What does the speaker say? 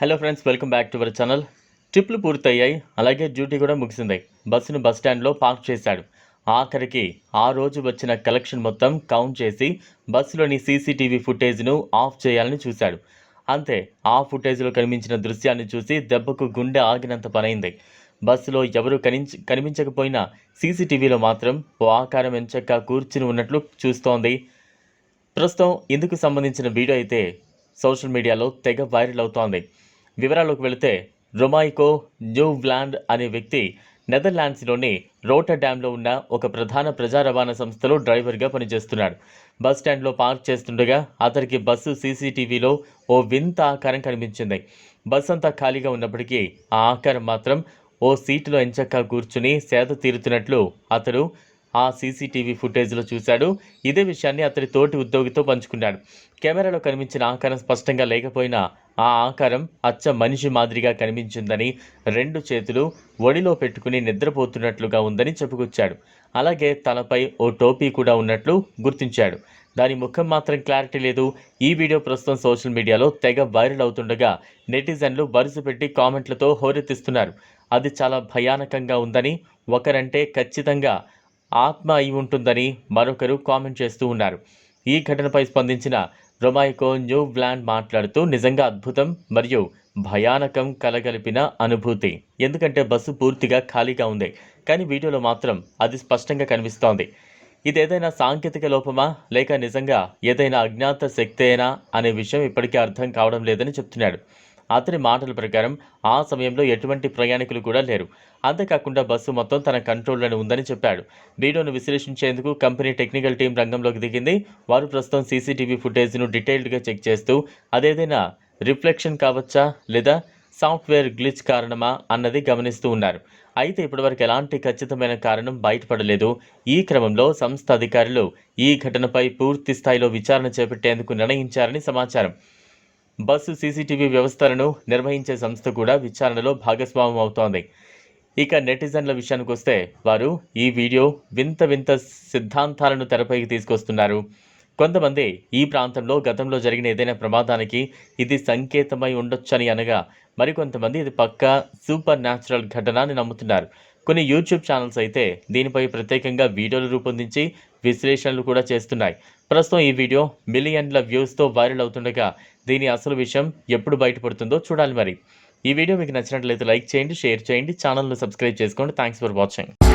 Hello friends welcome back to our channel ట్రిప్లు పూర్తయ్యాయి అలాగే duty కూడా ముగిసింది. బస్సును బస్ స్టాండ్లో పార్క్ చేశాడు. ఆఖరికి ఆ రోజు వచ్చిన కలెక్షన్ మొత్తం కౌంట్ చేసి బస్సులోని సీసీటీవీ ఫుటేజ్ను ఆఫ్ చేయాలని చూశాడు. అంతే ఆ ఫుటేజ్లో కనిపించిన దృశ్యాన్ని చూసి దెబ్బకు గుండె ఆగినంత పనైంది. బస్సులో ఎవరు కనించ కనిపించకపోయినా సీసీటీవీలో మాత్రం ఓ ఆకారం ఎంచక్క కూర్చుని ఉన్నట్లు చూస్తోంది. ప్రస్తుతం ఇందుకు సంబంధించిన వీడియో అయితే సోషల్ మీడియాలో తెగ వైరల్ అవుతోంది. వివరాల్లోకి వెళితే రొమాయికో న్యూవ్లాండ్ అనే వ్యక్తి నెదర్లాండ్స్లోని రోటర్ డ్యాంలో ఉన్న ఒక ప్రధాన ప్రజా రవాణా సంస్థలో డ్రైవర్గా పనిచేస్తున్నాడు. బస్ స్టాండ్లో పార్క్ చేస్తుండగా అతనికి బస్సు సీసీటీవీలో ఓ వింత ఆకారం కనిపించింది. బస్ అంతా ఖాళీగా ఉన్నప్పటికీ ఆ ఆకారం మాత్రం ఓ సీటులో ఎంచక్కా కూర్చుని సేద తీరుతున్నట్లు అతడు ఆ సీసీటీవీ ఫుటేజ్లో చూశాడు. ఇదే విషయాన్ని అతడి తోటి ఉద్యోగితో పంచుకున్నాడు. కెమెరాలో కనిపించిన ఆకారం స్పష్టంగా లేకపోయినా ఆ ఆకారం అచ్చ మనిషి మాదిరిగా కనిపించిందని రెండు చేతులు ఒడిలో పెట్టుకుని నిద్రపోతున్నట్లుగా ఉందని చెప్పుకొచ్చాడు. అలాగే తలపై ఓ టోపీ కూడా ఉన్నట్లు గుర్తించాడు. దాని ముఖం మాత్రం క్లారిటీ లేదు. ఈ వీడియో ప్రస్తుతం సోషల్ మీడియాలో తెగ వైరల్ అవుతుండగా నెటిజన్లు బరుసు పెట్టి కామెంట్లతో హోరెత్తిస్తున్నారు. అది చాలా భయానకంగా ఉందని ఒకరంటే ఖచ్చితంగా ఆత్మ అయి ఉంటుందని మరొకరు కామెంట్ చేస్తూ ఉన్నారు. ఈ ఘటనపై స్పందించిన రొమాయికో న్యూ బ్లాండ్ మాట్లాడుతూ నిజంగా అద్భుతం మరియు భయానకం కలగలిపిన అనుభూతి. ఎందుకంటే బస్సు పూర్తిగా ఖాళీగా ఉంది. కానీ వీడియోలో మాత్రం అది స్పష్టంగా కనిపిస్తోంది. ఇది ఏదైనా సాంకేతిక లోపమా? లేక నిజంగా ఏదైనా అజ్ఞాత శక్తేనా? అనే విషయం ఇప్పటికీ అర్థం కావడం లేదని చెప్తున్నాడు. అతని మాటల ప్రకారం ఆ సమయంలో ఎటువంటి ప్రయాణికులు కూడా లేరు. అంతేకాకుండా బస్సు మొత్తం తన కంట్రోల్లోనే ఉందని చెప్పాడు. వీడియోను విశ్లేషించేందుకు కంపెనీ టెక్నికల్ టీం రంగంలోకి దిగింది. వారు ప్రస్తుతం సీసీటీవీ ఫుటేజ్ను డీటెయిల్డ్గా చెక్ చేస్తూ అదేదైనా రిఫ్లెక్షన్ కావచ్చా లేదా సాఫ్ట్వేర్ గ్లిచ్ కారణమా? అన్నది గమనిస్తూ ఉన్నారు. అయితే ఇప్పటివరకు ఎలాంటి ఖచ్చితమైన కారణం బయటపడలేదు. ఈ క్రమంలో సంస్థ అధికారులు ఈ ఘటనపై పూర్తి స్థాయిలో విచారణ చేపట్టేందుకు నిర్ణయించారని సమాచారం. బస్సు సీసీటీవీ వ్యవస్థలను నిర్వహించే సంస్థ కూడా విచారణలో భాగస్వామ్యం అవుతోంది ఇక నెటిజన్ల విషయానికి వస్తే వారు ఈ వీడియో వింత వింత సిద్ధాంతాలను తెరపైకి తీసుకొస్తున్నారు. కొంతమంది ఈ ప్రాంతంలో గతంలో జరిగిన ఏదైనా ప్రమాదానికి ఇది సంకేతమై ఉండొచ్చని అనగా మరికొంతమంది ఇది పక్కా సూపర్ న్యాచురల్ ఘటన అని నమ్ముతున్నారు. కొన్ని యూట్యూబ్ ఛానల్స్ అయితే దీనిపై ప్రత్యేకంగా వీడియోలు రూపొందించి విశ్లేషణలు కూడా చేస్తున్నాయి. ప్రస్తుతం ఈ వీడియో మిలియన్ల వ్యూస్తో వైరల్ అవుతుండగా దీని అసలు విషయం ఎప్పుడు బయటపడుతుందో చూడాలి మరి. ఈ వీడియో మీకు నచ్చినట్లయితే లైక్ చేయండి షేర్ చేయండి ఛానల్ను సబ్స్క్రైబ్ చేసుకోండి. Thanks for watching